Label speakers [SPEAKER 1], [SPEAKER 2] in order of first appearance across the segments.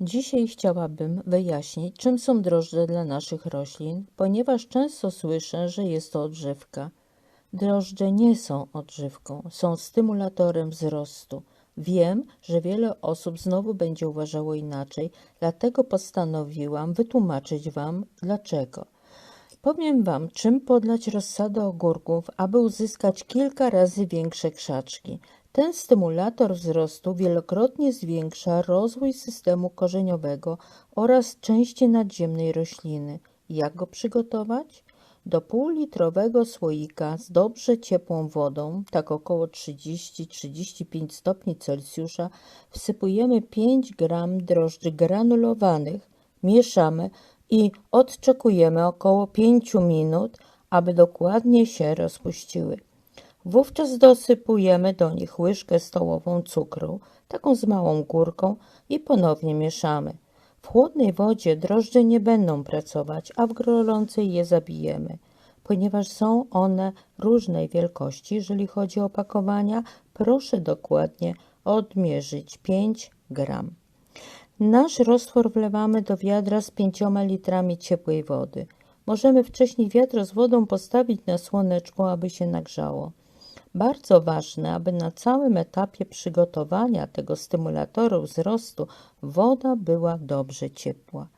[SPEAKER 1] Dzisiaj chciałabym wyjaśnić, czym są drożdże dla naszych roślin, ponieważ często słyszę, że jest to odżywka. Drożdże nie są odżywką, są stymulatorem wzrostu. Wiem, że wiele osób znowu będzie uważało inaczej, dlatego postanowiłam wytłumaczyć Wam dlaczego. Powiem Wam, czym podlać rozsadę ogórków, aby uzyskać kilka razy większe krzaczki. Ten stymulator wzrostu wielokrotnie zwiększa rozwój systemu korzeniowego oraz części nadziemnej rośliny. Jak go przygotować? Do półlitrowego słoika z dobrze ciepłą wodą, tak około 30-35 stopni Celsjusza, wsypujemy 5 gram drożdży granulowanych, mieszamy i odczekujemy około 5 minut, aby dokładnie się rozpuściły. Wówczas dosypujemy do nich łyżkę stołową cukru, taką z małą górką i ponownie mieszamy. W chłodnej wodzie drożdże nie będą pracować, a w gorącej je zabijemy. Ponieważ są one różnej wielkości, jeżeli chodzi o opakowania, proszę dokładnie odmierzyć 5 gram. Nasz roztwór wlewamy do wiadra z 5 litrami ciepłej wody. Możemy wcześniej wiadro z wodą postawić na słoneczku, aby się nagrzało. Bardzo ważne, aby na całym etapie przygotowania tego stymulatoru wzrostu woda była dobrze ciepła.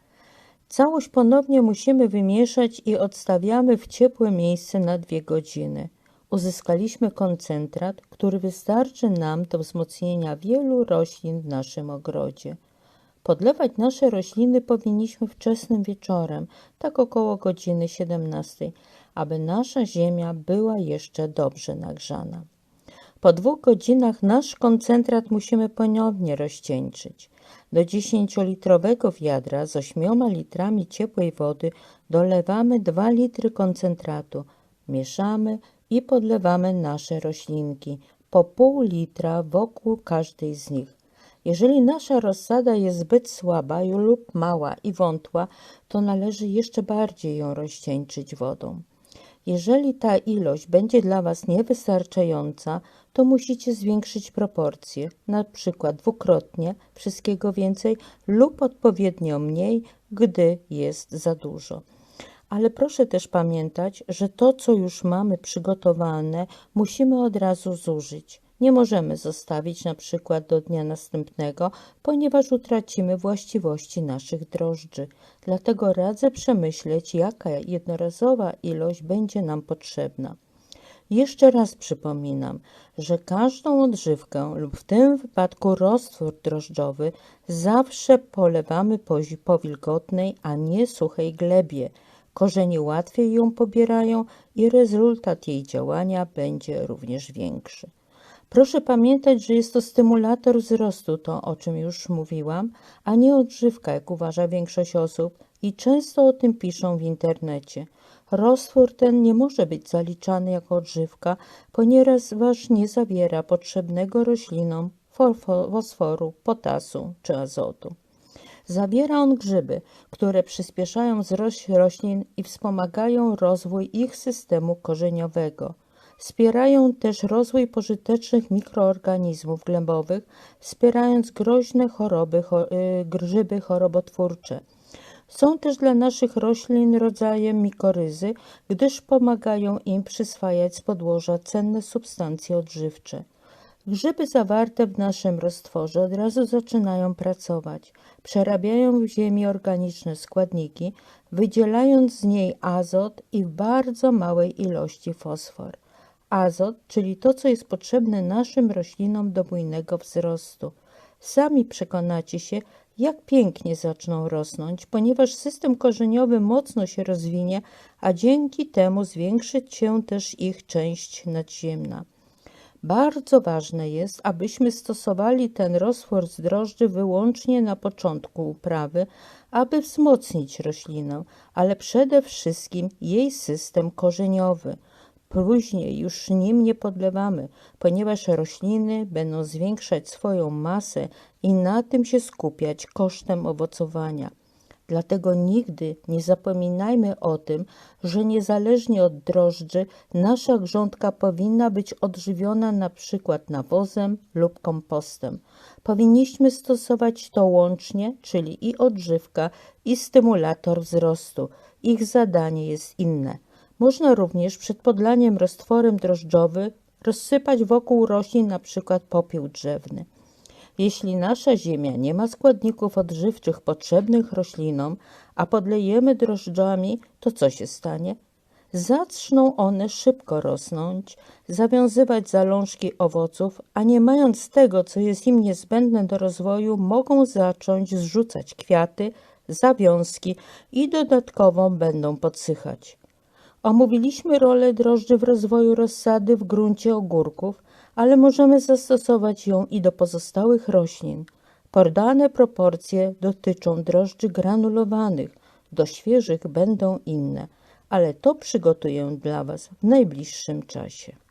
[SPEAKER 1] Całość ponownie musimy wymieszać i odstawiamy w ciepłe miejsce na dwie godziny. Uzyskaliśmy koncentrat, który wystarczy nam do wzmocnienia wielu roślin w naszym ogrodzie. Podlewać nasze rośliny powinniśmy wczesnym wieczorem, tak około godziny 17, aby nasza ziemia była jeszcze dobrze nagrzana. Po dwóch godzinach nasz koncentrat musimy ponownie rozcieńczyć. Do 10-litrowego wiadra z 8 litrami ciepłej wody dolewamy 2 litry koncentratu, mieszamy i podlewamy nasze roślinki po pół litra wokół każdej z nich. Jeżeli nasza rozsada jest zbyt słaba lub mała i wątła, to należy jeszcze bardziej ją rozcieńczyć wodą. Jeżeli ta ilość będzie dla Was niewystarczająca, to musicie zwiększyć proporcje, na przykład dwukrotnie, wszystkiego więcej lub odpowiednio mniej, gdy jest za dużo. Ale proszę też pamiętać, że to, co już mamy przygotowane, musimy od razu zużyć. Nie możemy zostawić na przykład do dnia następnego, ponieważ utracimy właściwości naszych drożdży. Dlatego radzę przemyśleć, jaka jednorazowa ilość będzie nam potrzebna. Jeszcze raz przypominam, że każdą odżywkę lub w tym wypadku roztwór drożdżowy zawsze polewamy po, po wilgotnej, a nie suchej glebie. Korzenie łatwiej ją pobierają i rezultat jej działania będzie również większy. Proszę pamiętać, że jest to stymulator wzrostu, to o czym już mówiłam, a nie odżywka, jak uważa większość osób i często o tym piszą w internecie. Roztwór ten nie może być zaliczany jako odżywka, ponieważ nie zawiera potrzebnego roślinom fosforu, potasu czy azotu. Zawiera on grzyby, które przyspieszają wzrost roślin i wspomagają rozwój ich systemu korzeniowego. Wspierają też rozwój pożytecznych mikroorganizmów glebowych, wspierając groźne choroby, y, grzyby chorobotwórcze. Są też dla naszych roślin rodzajem mikoryzy, gdyż pomagają im przyswajać z podłoża cenne substancje odżywcze. Grzyby zawarte w naszym roztworze od razu zaczynają pracować. Przerabiają w ziemi organiczne składniki, wydzielając z niej azot i w bardzo małej ilości fosfor azot, czyli to, co jest potrzebne naszym roślinom do bujnego wzrostu. Sami przekonacie się, jak pięknie zaczną rosnąć, ponieważ system korzeniowy mocno się rozwinie, a dzięki temu zwiększy się też ich część nadziemna. Bardzo ważne jest, abyśmy stosowali ten roztwór z drożdży wyłącznie na początku uprawy, aby wzmocnić roślinę, ale przede wszystkim jej system korzeniowy – Później już nim nie podlewamy, ponieważ rośliny będą zwiększać swoją masę i na tym się skupiać kosztem owocowania. Dlatego nigdy nie zapominajmy o tym, że niezależnie od drożdży nasza grządka powinna być odżywiona na przykład nawozem lub kompostem. Powinniśmy stosować to łącznie, czyli i odżywka, i stymulator wzrostu. Ich zadanie jest inne. Można również przed podlaniem roztworem drożdżowy rozsypać wokół roślin przykład popiół drzewny. Jeśli nasza ziemia nie ma składników odżywczych potrzebnych roślinom, a podlejemy drożdżami, to co się stanie? Zaczną one szybko rosnąć, zawiązywać zalążki owoców, a nie mając tego, co jest im niezbędne do rozwoju, mogą zacząć zrzucać kwiaty, zawiązki i dodatkowo będą podsychać. Omówiliśmy rolę drożdży w rozwoju rozsady w gruncie ogórków, ale możemy zastosować ją i do pozostałych roślin. Podane proporcje dotyczą drożdży granulowanych, do świeżych będą inne, ale to przygotuję dla Was w najbliższym czasie.